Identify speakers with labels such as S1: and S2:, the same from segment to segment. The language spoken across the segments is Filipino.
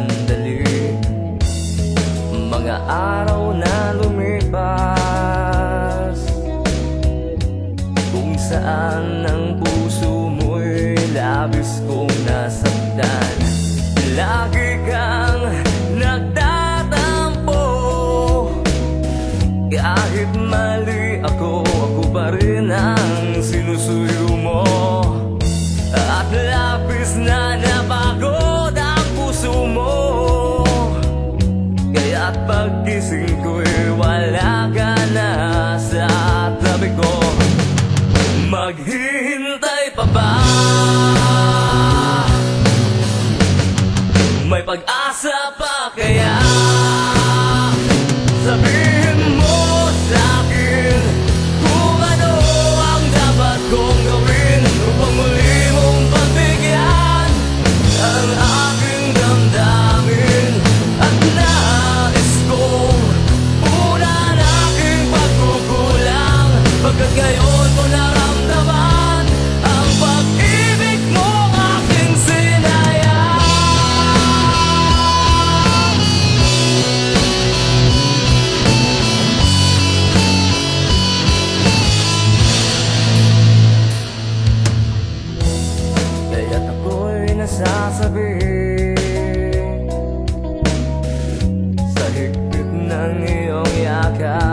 S1: sandali. Mga araw na lumipas. Kung saan ang puso mo'y labis kong nasaktan. Lagi kang nagtatampo. Kahit mali ako, ako pa rin ang sinusuyo Pagkising ko'y wala ka na sa tabi ko. Maghihintay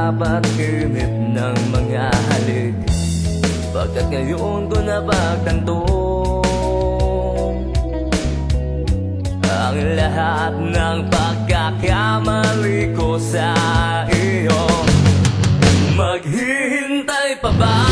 S1: yakap At kinit ng mga halik Pagkat ngayon ko napagtanto Ang lahat ng pagkakamali ko sa iyo Maghihintay pa ba?